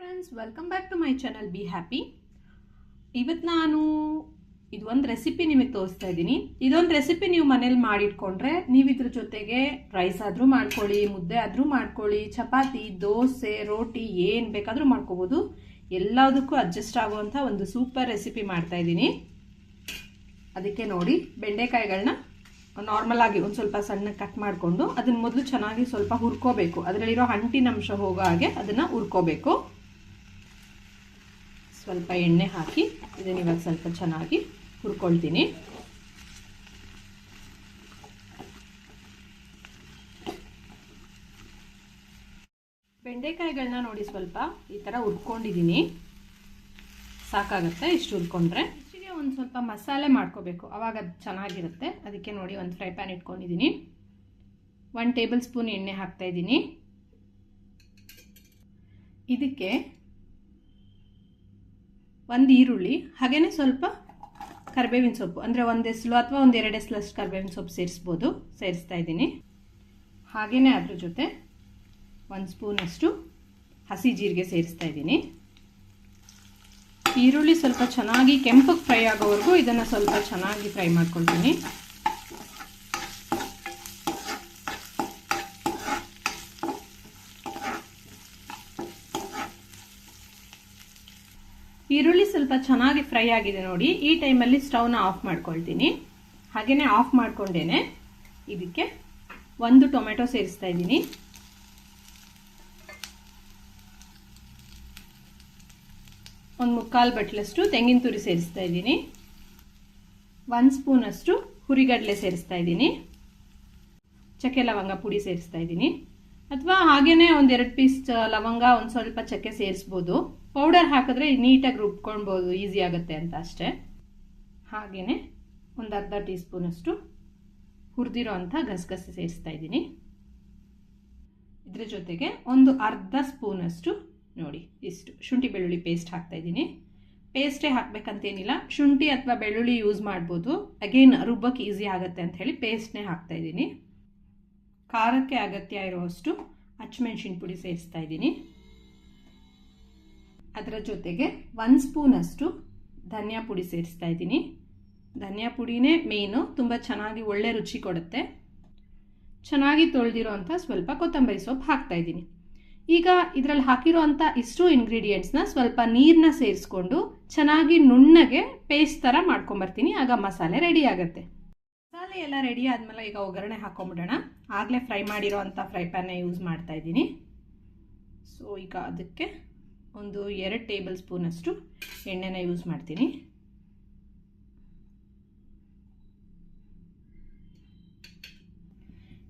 Friends welcome back to my channel be happy ಇವತ್ತು ನಾನು ಇದು ಒಂದು ರೆಸಿಪಿ ನಿಮಗೆ ತೋರಿಸ್ತಾ ಇದ್ದೀನಿ. ಇದೊಂದು ರೆಸಿಪಿ ನೀವು ಮನೇಲಿ ಮಾಡಿಟ್ಕೊಂಡ್ರೆ ನೀವು ಇದ್ರ ಜೊತೆಗೆ ರೈಸ್ ಆದರೂ ಮಾಡ್ಕೊಳ್ಳಿ, ಮುದ್ದೆ ಆದರೂ ಮಾಡ್ಕೊಳ್ಳಿ, ಚಪಾತಿ, ದೋಸೆ, ರೋಟಿ ಏನು ಬೇಕಾದರೂ ಮಾಡ್ಕೋಬೋದು. ಎಲ್ಲದಕ್ಕೂ ಅಡ್ಜಸ್ಟ್ ಆಗುವಂಥ ಒಂದು ಸೂಪರ್ ರೆಸಿಪಿ ಮಾಡ್ತಾ ಇದ್ದೀನಿ. ಅದಕ್ಕೆ ನೋಡಿ ಬೆಂಡೆಕಾಯಿಗಳನ್ನ ನಾರ್ಮಲ್ ಆಗಿ ಒಂದು ಸ್ವಲ್ಪ ಸಣ್ಣ ಕಟ್ ಮಾಡಿಕೊಂಡು ಅದನ್ನ ಮೊದಲು ಚೆನ್ನಾಗಿ ಸ್ವಲ್ಪ ಹುರ್ಕೋಬೇಕು. ಅದರಲ್ಲಿರೋ ಅಂಟಿನ ಅಂಶ ಹೋಗೋ ಹಾಗೆ ಅದನ್ನು ಹುರ್ಕೋಬೇಕು. ಸ್ವಲ್ಪ ಎಣ್ಣೆ ಹಾಕಿ, ಇದನ್ನ ಇವಾಗ ಸ್ವಲ್ಪ ಚೆನ್ನಾಗಿ ಹುರ್ಕೊಳ್ತೀನಿ. ಬೆಂಡೆಕಾಯಿಗಳನ್ನ ನೋಡಿ ಸ್ವಲ್ಪ ಈ ಥರ ಹುರ್ಕೊಂಡಿದ್ದೀನಿ ಸಾಕಾಗುತ್ತೆ ಇಷ್ಟು ಹುರ್ಕೊಂಡ್ರೆ. ಇಷ್ಟಿಗೆ ಒಂದು ಸ್ವಲ್ಪ ಮಸಾಲೆ ಮಾಡ್ಕೋಬೇಕು, ಅವಾಗ ಅದು ಚೆನ್ನಾಗಿರುತ್ತೆ. ಅದಕ್ಕೆ ನೋಡಿ ಒಂದು ಫ್ರೈ ಪ್ಯಾನ್ ಇಟ್ಕೊಂಡಿದ್ದೀನಿ ಒನ್ ಟೇಬಲ್ ಸ್ಪೂನ್ ಎಣ್ಣೆ ಹಾಕ್ತಾಯಿದ್ದೀನಿ ಇದಕ್ಕೆ ಒಂದು ಈರುಳ್ಳಿ ಹಾಗೆಯೇ ಸ್ವಲ್ಪ ಕರಿಬೇವಿನ ಸೊಪ್ಪು, ಅಂದರೆ ಒಂದು ಎಸಲು ಅಥವಾ ಒಂದು ಎರಡು ಎಸಲಷ್ಟು ಕರಿಬೇವಿನ ಸೊಪ್ಪು ಸೇರಿಸ್ಬೋದು, ಸೇರಿಸ್ತಾ ಇದ್ದೀನಿ. ಹಾಗೆಯೇ ಅದ್ರ ಜೊತೆ ಒಂದು ಸ್ಪೂನಷ್ಟು ಹಸಿ ಜೀರಿಗೆ ಸೇರಿಸ್ತಾ ಇದ್ದೀನಿ. ಈರುಳ್ಳಿ ಸ್ವಲ್ಪ ಚೆನ್ನಾಗಿ ಕೆಂಪಗೆ ಫ್ರೈ ಆಗೋವರೆಗೂ ಇದನ್ನು ಸ್ವಲ್ಪ ಚೆನ್ನಾಗಿ ಫ್ರೈ ಮಾಡ್ಕೊಳ್ತೀನಿ. ಈರುಳ್ಳಿ ಸ್ವಲ್ಪ ಚೆನ್ನಾಗಿ ಫ್ರೈ ಆಗಿದೆ ನೋಡಿ. ಈ ಟೈಮಲ್ಲಿ ಸ್ಟವ್ನ ಆಫ್ ಮಾಡ್ಕೊಳ್ತೀನಿ. ಹಾಗೆಯೇ ಆಫ್ ಮಾಡ್ಕೊಂಡೇನೆ ಇದಕ್ಕೆ ಒಂದು ಟೊಮೆಟೊ ಸೇರಿಸ್ತಾ ಇದ್ದೀನಿ. ಒಂದು ಮುಕ್ಕಾಲು ಬಟ್ಲಷ್ಟು ತೆಂಗಿನ ತುರಿ ಸೇರಿಸ್ತಾ ಇದ್ದೀನಿ. ಒಂದು ಸ್ಪೂನಷ್ಟು ಹುರಿಗಡಲೆ ಸೇರಿಸ್ತಾ ಇದ್ದೀನಿ. ಚಕ್ಕೆ ಲವಂಗ ಪುಡಿ ಸೇರಿಸ್ತಾ ಇದ್ದೀನಿ. ಅಥವಾ ಹಾಗೆಯೇ ಒಂದೆರಡು ಪೀಸ್ ಲವಂಗ ಒಂದು ಸ್ವಲ್ಪ ಚಕ್ಕೆ ಸೇರಿಸ್ಬೋದು. ಪೌಡರ್ ಹಾಕಿದ್ರೆ ನೀಟಾಗಿ ರುಬ್ಕೊಳ್ಬೋದು, ಈಸಿ ಆಗುತ್ತೆ ಅಂತ ಅಷ್ಟೇ. ಹಾಗೆಯೇ ಒಂದು ಅರ್ಧ ಟೀ ಸ್ಪೂನಷ್ಟು ಹುರಿದಿರೋ ಅಂಥ ಗಸಗಸೆ ಸೇರಿಸ್ತಾ ಇದ್ದೀನಿ. ಇದ್ರ ಜೊತೆಗೆ ಒಂದು ಅರ್ಧ ಸ್ಪೂನಷ್ಟು ನೋಡಿ, ಇಷ್ಟು ಶುಂಠಿ ಬೆಳ್ಳುಳ್ಳಿ ಪೇಸ್ಟ್ ಹಾಕ್ತಾ ಇದ್ದೀನಿ. ಪೇಸ್ಟೇ ಹಾಕಬೇಕಂತೇನಿಲ್ಲ, ಶುಂಠಿ ಅಥವಾ ಬೆಳ್ಳುಳ್ಳಿ ಯೂಸ್ ಮಾಡ್ಬೋದು. ಅಗೇನ್ ರುಬ್ಬಕ್ಕೆ ಈಸಿ ಆಗುತ್ತೆ ಅಂತ ಹೇಳಿ ಪೇಸ್ಟ್ನೇ ಹಾಕ್ತಾ ಇದ್ದೀನಿ. ಖಾರಕ್ಕೆ ಅಗತ್ಯ ಇರುವಷ್ಟು ಹಚ್ಚಮೆಣ್ಸಿನ ಪುಡಿ ಸೇರಿಸ್ತಾ ಇದ್ದೀನಿ. ಅದರ ಜೊತೆಗೆ ಒಂದು ಸ್ಪೂನಷ್ಟು ಧನಿಯಾ ಪುಡಿ ಸೇರಿಸ್ತಾ ಇದ್ದೀನಿ. ಧನಿಯಾ ಪುಡಿನೇ ಮೇಯ್ನು ತುಂಬ ಚೆನ್ನಾಗಿ ಒಳ್ಳೆ ರುಚಿ ಕೊಡುತ್ತೆ. ಚೆನ್ನಾಗಿ ತೊಳೆದಿರೋ ಅಂಥ ಸ್ವಲ್ಪ ಕೊತ್ತಂಬರಿ ಸೊಪ್ಪು ಹಾಕ್ತಾ ಇದ್ದೀನಿ. ಈಗ ಇದರಲ್ಲಿ ಹಾಕಿರೋ ಅಂಥ ಇಷ್ಟು ಇಂಗ್ರೀಡಿಯೆಂಟ್ಸ್ನ ಸ್ವಲ್ಪ ನೀರನ್ನ ಸೇರಿಸ್ಕೊಂಡು ಚೆನ್ನಾಗಿ ನುಣ್ಣಗೆ ಪೇಸ್ಟ್ ಥರ ಮಾಡ್ಕೊಂಬರ್ತೀನಿ. ಆಗ ಮಸಾಲೆ ರೆಡಿ ಆಗುತ್ತೆ. ಮಸಾಲೆ ಎಲ್ಲ ರೆಡಿ ಆದಮೇಲೆ ಈಗ ಒಗ್ಗರಣೆ ಹಾಕೊಂಬಿಡೋಣ. ಆಗಲೇ ಫ್ರೈ ಮಾಡಿರೋ ಅಂಥ ಫ್ರೈ ಪ್ಯಾನ್ನ ಯೂಸ್ ಮಾಡ್ತಾ ಇದ್ದೀನಿ. ಸೊ ಈಗ ಅದಕ್ಕೆ ಒಂದು ಎರಡು ಟೇಬಲ್ ಸ್ಪೂನಷ್ಟು ಎಣ್ಣೆನ ಯೂಸ್ ಮಾಡ್ತೀನಿ.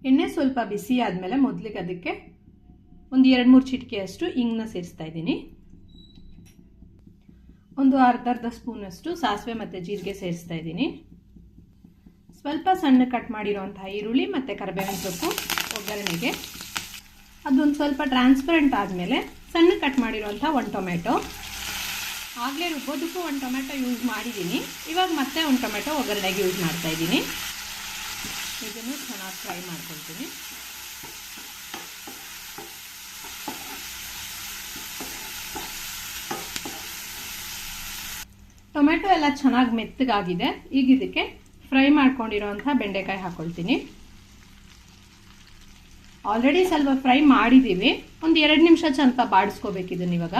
ಎಣ್ಣೆ ಸ್ವಲ್ಪ ಬಿಸಿ ಆದಮೇಲೆ ಮೊದಲಿಗೆ ಅದಕ್ಕೆ ಒಂದು ಎರಡು ಮೂರು ಚಿಟಿಕೆಯಷ್ಟು ಇಂಗನ್ನ ಸೇರಿಸ್ತಾ ಇದ್ದೀನಿ. ಒಂದು ಅರ್ಧ ಅರ್ಧ ಸ್ಪೂನಷ್ಟು ಸಾಸಿವೆ ಮತ್ತು ಜೀರಿಗೆ ಸೇರಿಸ್ತಾ ಇದ್ದೀನಿ. ಸ್ವಲ್ಪ ಸಣ್ಣ ಕಟ್ ಮಾಡಿರೋವಂಥ ಈರುಳ್ಳಿ ಮತ್ತು ಕರಿಬೇವಿನ ಸೊಪ್ಪು ಒಗ್ಗರಣೆಗೆ. ಅದೊಂದು ಸ್ವಲ್ಪ ಟ್ರಾನ್ಸ್ಪರೆಂಟ್ ಆದಮೇಲೆ ಸಣ್ಣ ಕಟ್ ಮಾಡಿರೋಂಥ ಒಂದು ಟೊಮೆಟೊ ಆಗಲೇ ರುಬ್ಬೋದಕ್ಕೂ ಒಂದು ಟೊಮೆಟೊ ಯೂಸ್ ಮಾಡಿದ್ದೀನಿ ಇವಾಗ ಮತ್ತೆ ಒಂದು ಟೊಮೆಟೊ ಒಗ್ಗರಣೆಗೆ ಯೂಸ್ ಮಾಡ್ತಾ ಇದ್ದೀನಿ. ಇದನ್ನು ಚೆನ್ನಾಗಿ ಫ್ರೈ ಮಾಡ್ಕೊಳ್ತೀನಿ. ಟೊಮೆಟೊ ಎಲ್ಲ ಚೆನ್ನಾಗಿ ಮೆತ್ತಗಾಗಿದೆ. ಈಗ ಇದಕ್ಕೆ ಫ್ರೈ ಮಾಡ್ಕೊಂಡಿರೋಂಥ ಬೆಂಡೆಕಾಯಿ ಹಾಕೊಳ್ತೀನಿ. ಆಲ್ರೆಡಿ ಸ್ವಲ್ಪ ಫ್ರೈ ಮಾಡಿದ್ದೀವಿ ಒಂದು ಎರಡು ನಿಮಿಷ ಸ್ವಲ್ಪ ಬಾಡಿಸ್ಕೋಬೇಕು ಇದನ್ನ ಇವಾಗ.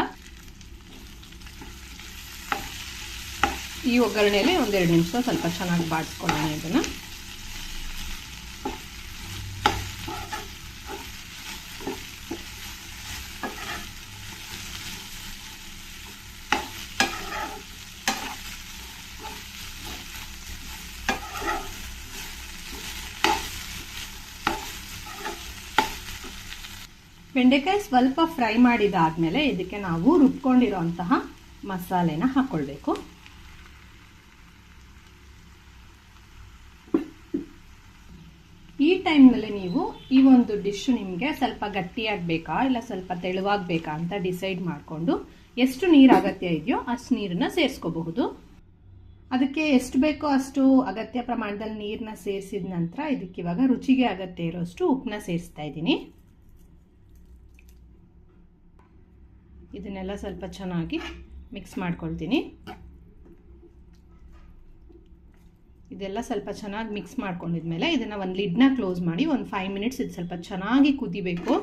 ಈ ಒಗ್ಗರಣೆಯಲ್ಲಿ ಒಂದೆರಡು ನಿಮಿಷ ಸ್ವಲ್ಪ ಚೆನ್ನಾಗಿ ಬಾಡಿಸ್ಕೊಳ್ಳೋಣ ಇದನ್ನು. ಬೆಂಡೆಕಾಯಿ ಸ್ವಲ್ಪ ಫ್ರೈ ಮಾಡಿದಾದ್ಮೇಲೆ ಇದಕ್ಕೆ ನಾವು ರುಬ್ಕೊಂಡಿರೋಂತಹ ಮಸಾಲೆನ ಹಾಕ್ಕೊಳ್ಬೇಕು ಈ ಟೈಮ್ನಲ್ಲಿ ನೀವು ಈ ಒಂದು ಡಿಶ್ ನಿಮಗೆ ಸ್ವಲ್ಪ ಗಟ್ಟಿಯಾಗಬೇಕಾ ಇಲ್ಲ ಸ್ವಲ್ಪ ತೆಳುವಾಗಬೇಕಾ ಅಂತ ಡಿಸೈಡ್ ಮಾಡಿಕೊಂಡು ಎಷ್ಟು ನೀರು ಅಗತ್ಯ ಇದೆಯೋ ಅಷ್ಟು ನೀರನ್ನ ಸೇರಿಸ್ಕೋಬಹುದು. ಅದಕ್ಕೆ ಎಷ್ಟು ಬೇಕೋ ಅಷ್ಟು ಅಗತ್ಯ ಪ್ರಮಾಣದಲ್ಲಿ ನೀರನ್ನ ಸೇರಿಸಿದ ನಂತರ ಇದಕ್ಕೆ ಇವಾಗ ರುಚಿಗೆ ಅಗತ್ಯ ಇರೋಷ್ಟು ಉಪ್ಪನ್ನ ಸೇರಿಸ್ತಾ ಇದ್ದೀನಿ. ಇದನ್ನೆಲ್ಲ ಸ್ವಲ್ಪ ಚೆನ್ನಾಗಿ ಮಿಕ್ಸ್ ಮಾಡ್ಕೊಳ್ತೀನಿ. ಇದೆಲ್ಲ ಸ್ವಲ್ಪ ಚೆನ್ನಾಗಿ ಮಿಕ್ಸ್ ಮಾಡ್ಕೊಂಡಿದ್ಮೇಲೆ ಇದನ್ನು ಒಂದು ಲಿಡ್ನ ಕ್ಲೋಸ್ ಮಾಡಿ ಒಂದು ಫೈವ್ ಮಿನಿಟ್ಸ್ ಇದು ಸ್ವಲ್ಪ ಚೆನ್ನಾಗಿ ಕುದಿಬೇಕು.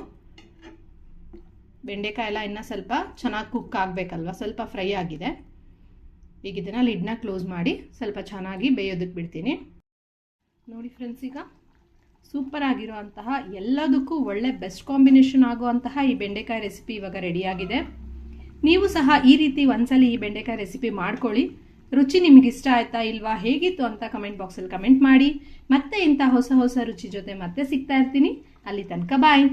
ಬೆಂಡೆಕಾಯಿ ಎಲ್ಲ ಇನ್ನೂ ಸ್ವಲ್ಪ ಚೆನ್ನಾಗಿ ಕುಕ್ ಆಗಬೇಕಲ್ವ, ಸ್ವಲ್ಪ ಫ್ರೈ ಆಗಿದೆ. ಈಗ ಇದನ್ನು ಲಿಡ್ನ ಕ್ಲೋಸ್ ಮಾಡಿ ಸ್ವಲ್ಪ ಚೆನ್ನಾಗಿ ಬೇಯೋದಕ್ಕೆ ಬಿಡ್ತೀನಿ. ನೋಡಿ ಫ್ರೆಂಡ್ಸ್ ಈಗ. ಸೂಪರ್ ಆಗಿರುವಂತಹ ಎಲ್ಲದಕ್ಕೂ ಒಳ್ಳೆ ಬೆಸ್ಟ್ ಕಾಂಬಿನೇಷನ್ ಆಗುವಂತಹ ಈ ಬೆಂಡೆಕಾಯಿ ರೆಸಿಪಿ ಇವಾಗ ರೆಡಿಯಾಗಿದೆ ನೀವು ಸಹ ಈ ರೀತಿ ಒಂದ್ಸಲ ಈ ಬೆಂಡೆಕಾಯಿ ರೆಸಿಪಿ ಮಾಡ್ಕೊಳ್ಳಿ. ರುಚಿ ನಿಮಗೆ ಇಷ್ಟ ಆಯ್ತಾ ಇಲ್ವಾ, ಹೇಗಿತ್ತು ಅಂತ ಕಮೆಂಟ್ ಬಾಕ್ಸಲ್ಲಿ ಕಮೆಂಟ್ ಮಾಡಿ. ಮತ್ತೆ ಇಂಥ ಹೊಸ ಹೊಸ ರುಚಿ ಜೊತೆ ಮತ್ತೆ ಸಿಗ್ತಾ ಇರ್ತೀನಿ. ಅಲ್ಲಿ ತನಕ ಬಾಯ್